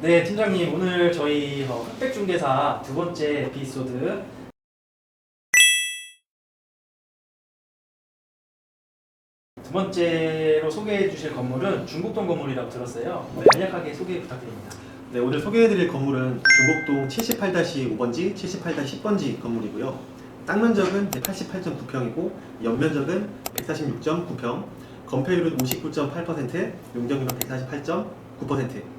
네, 팀장님 오늘 저희 어, 흑백 중개사 두 번째 에피소드 두 번째로 소개해 주실 건물은 중국동 건물이라고 들었어요. 네. 간략하게 소개 부탁드립니다. 네, 오늘 소개해드릴 건물은 중곡동 78-5번지, 78-10번지 건물이고요. 땅 면적은 88.9평이고 연면적은 146.9평, 건폐율은 59.8%, 용적률은 148.9%.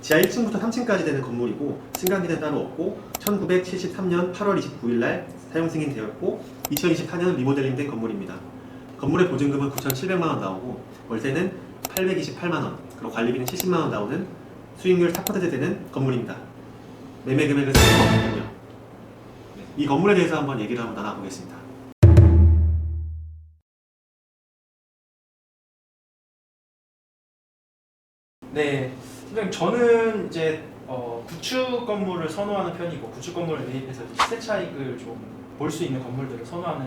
지하 1층부터 3층까지 되는 건물이고 승강기는 따로 없고 1973년 8월 29일 날 사용 승인되었고 2024년 리모델링된 건물입니다. 건물의 보증금은 9,700만 원 나오고 월세는 828만 원, 그리고 관리비는 70만 원 나오는 수익률 4% 되는 건물입니다. 매매 금액은 3억 원이고요. 네, 이 건물에 대해서 한번 얘기를 한번 나눠보겠습니다. 네, 팀장님 저는 이제 어, 구축 건물을 선호하는 편이고 구축 건물을 매입해서 시세 차익을 좀 볼 수 있는 건물들을 선호하는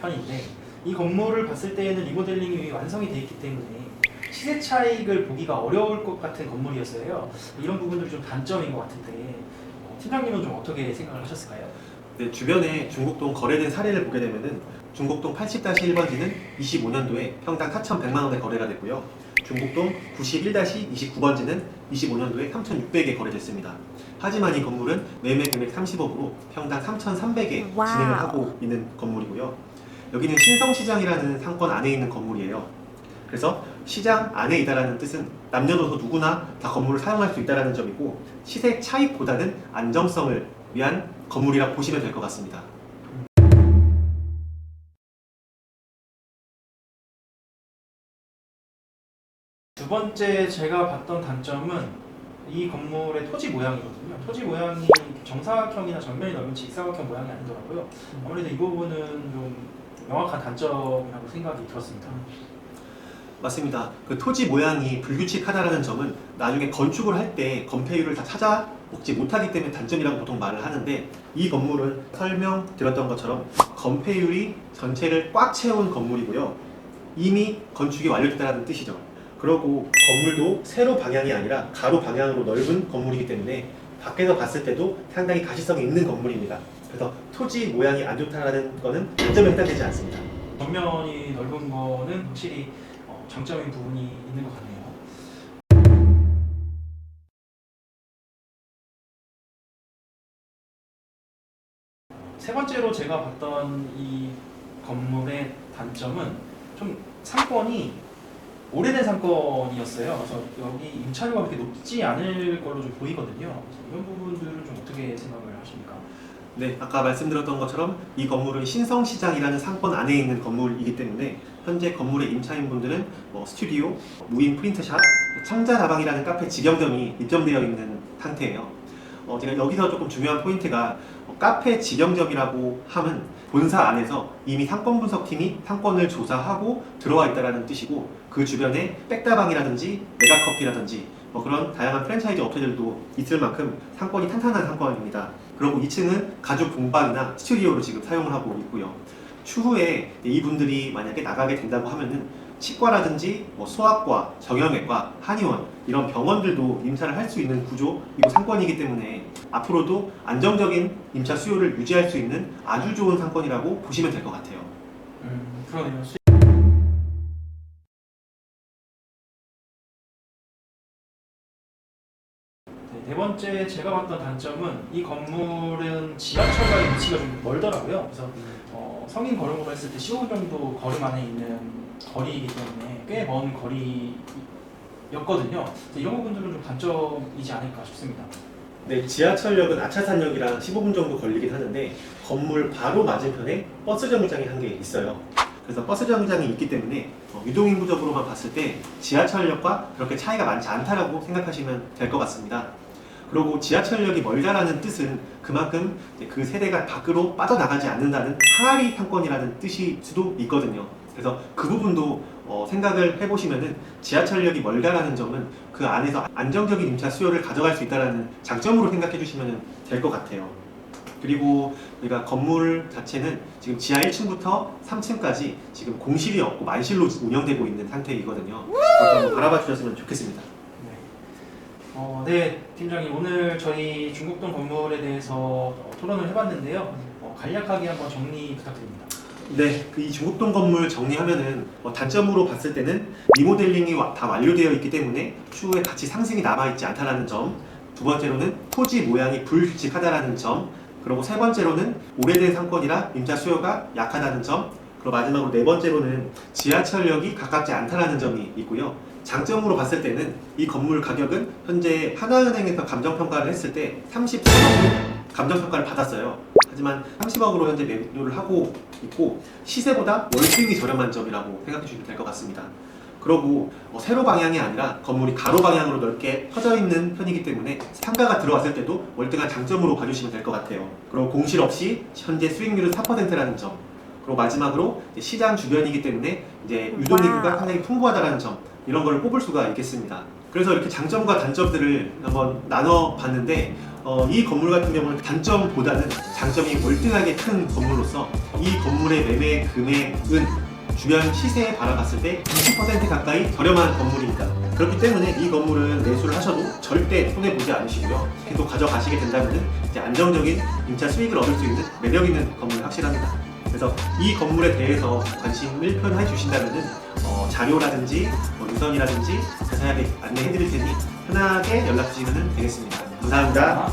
편인데 이 건물을 봤을 때에는 리모델링이 완성이 돼 있기 때문에 시세 차익을 보기가 어려울 것 같은 건물이었어요. 이런 부분들이 좀 단점인 것 같은데 어, 팀장님은 좀 어떻게 생각을 하셨을까요? 네, 주변에 중곡동 거래된 사례를 보게 되면은 중곡동 80-1번지는 25년도에 평당 4,100만 원에 거래가 됐고요. 중곡동 91-29번지는 25년도에 3,600에 거래됐습니다. 하지만 이 건물은 매매 금액 30억으로 평당 3,300에 와우. 진행을 하고 있는 건물이고요. 여기는 신성시장이라는 상권 안에 있는 건물이에요. 그래서 시장 안에 있다라는 뜻은 남녀노소 누구나 다 건물을 사용할 수 있다라는 점이고 시세 차익보다는 안정성을 위한 건물이라 보시면 될 것 같습니다. 두 번째 제가 봤던 단점은 이 건물의 토지 모양이거든요. 토지 모양이 정사각형이나 정면이 넓은 직사각형 모양이 아니더라고요. 아무래도 이 부분은 좀 명확한 단점이라고 생각이 들었습니다. 맞습니다. 그 토지 모양이 불규칙하다라는 점은 나중에 건축을 할 때 건폐율을 다 찾아 먹지 못하기 때문에 단점이라고 보통 말을 하는데 이 건물은 설명드렸던 것처럼 건폐율이 전체를 꽉 채운 건물이고요. 이미 건축이 완료됐다는 뜻이죠. 그리고 건물도 세로 방향이 아니라 가로 방향으로 넓은 건물이기 때문에 밖에서 봤을 때도 상당히 가시성이 있는 건물입니다. 그래서 토지 모양이 안 좋다라는 거는 단점에 해당되지 않습니다. 정면이 넓은 거는 확실히 어, 장점인 부분이 있는 것 같네요. 세 번째로 제가 봤던 이 건물의 단점은 좀 상권이 오래된 상권이었어요. 그래서 여기 임차료가 그렇게 높지 않을 걸로 좀 보이거든요. 이런 부분들은 좀 어떻게 생각을 하십니까? 네, 아까 말씀드렸던 것처럼 이 건물은 신성시장이라는 상권 안에 있는 건물이기 때문에 현재 건물의 임차인 분들은 뭐 스튜디오, 무인 프린트샵, 청자다방이라는 카페 직영점이 입점되어 있는 상태예요. 어, 제가 여기서 조금 중요한 포인트가 어, 카페 직영점이라고 함은 본사 안에서 이미 상권 분석팀이 상권을 조사하고 들어와 있다는 뜻이고 그 주변에 백다방이라든지 메가커피라든지 뭐 그런 다양한 프랜차이즈 업체들도 있을 만큼 상권이 탄탄한 상권입니다. 그리고 2층은 가족 동방이나 스튜디오로 지금 사용을 하고 있고요. 추후에 이분들이 만약에 나가게 된다고 하면은 치과라든지 뭐 소아과, 정형외과, 한의원 이런 병원들도 임차를 할 수 있는 구조이고 상권이기 때문에 앞으로도 안정적인 임차 수요를 유지할 수 있는 아주 좋은 상권이라고 보시면 될 것 같아요. 음, 그러네요. 수- 네, 네 번째 제가 봤던 단점은 이 건물은 지하철과의 위치가 좀 멀더라고요. 그래서 어, 성인 걸음으로 했을 때 15분 정도 걸음 안에 있는 거리이기 때문에 꽤 먼 거리 였거든요. 그래서 이런 부분들은 좀 단점이지 않을까 싶습니다. 네, 지하철역은 아차산역이랑 15분 정도 걸리긴 하는데 건물 바로 맞은편에 버스 정류장이 한 개 있어요. 그래서 버스 정류장이 있기 때문에 어, 유동 인구적으로만 봤을 때 지하철역과 그렇게 차이가 많지 않다라고 생각하시면 될 것 같습니다. 그리고 지하철역이 멀다라는 뜻은 그만큼 그 세대가 밖으로 빠져나가지 않는다는 항아리 상권이라는 뜻일 수도 있거든요. 그래서 그 부분도 어, 생각을 해보시면은 지하철역이 멀다라는 점은 그 안에서 안정적인 임차 수요를 가져갈 수 있다는 장점으로 생각해 주시면 될 것 같아요. 그리고 우리가 건물 자체는 지금 지하 1층부터 3층까지 지금 공실이 없고 만실로 운영되고 있는 상태이거든요. 한번 바라봐 주셨으면 좋겠습니다. 네. 어, 네, 팀장님 오늘 저희 중국동 건물에 대해서 어, 토론을 해봤는데요. 어, 간략하게 한번 정리 부탁드립니다. 네, 그 이 중국동 건물 정리하면은 어, 단점으로 봤을 때는 리모델링이 와- 다 완료되어 있기 때문에 추후에 가치 상승이 남아있지 않다라는 점. 두 번째로는 토지 모양이 불규칙하다라는 점. 그리고 세 번째로는 오래된 상권이라 임차 수요가 약하다는 점. 그리고 마지막으로 네 번째로는 지하철역이 가깝지 않다라는 점이 있고요. 장점으로 봤을 때는 이 건물 가격은 현재 하나은행에서 감정평가를 했을 때 33억으로 감정평가를 받았어요. 하지만 30억으로 현재 매도를 하고 있고 시세보다 월등히 저렴한 점이라고 생각해 주시면 될 것 같습니다. 그러고 어, 세로 방향이 아니라 건물이 가로 방향으로 넓게 퍼져 있는 편이기 때문에 상가가 들어왔을 때도 월등한 장점으로 봐주시면 될 것 같아요. 그리고 공실 없이 현재 수익률은 4%라는 점. 그리고 마지막으로 시장 주변이기 때문에 이제 유동인구가. 상당히 풍부하다는 점 이런 걸 뽑을 수가 있겠습니다. 그래서 이렇게 장점과 단점들을 한번 나눠 봤는데 어, 이 건물 같은 경우는 단점보다는 장점이 월등하게 큰 건물로서 이 건물의 매매 금액은 주변 시세에 바라봤을 때 20% 가까이 저렴한 건물입니다. 그렇기 때문에 이 건물은 매수를 하셔도 절대 손해 보지 않으시고요. 계속 가져가시게 된다면 이제 안정적인 임차 수익을 얻을 수 있는 매력 있는 건물 확실합니다. 그래서 이 건물에 대해서 관심을 표현해 주신다면 어, 자료라든지 뭐 유선이라든지 자세하게 안내해 드릴 테니 편하게 연락 주시면 되겠습니다. 감사합니다. 자,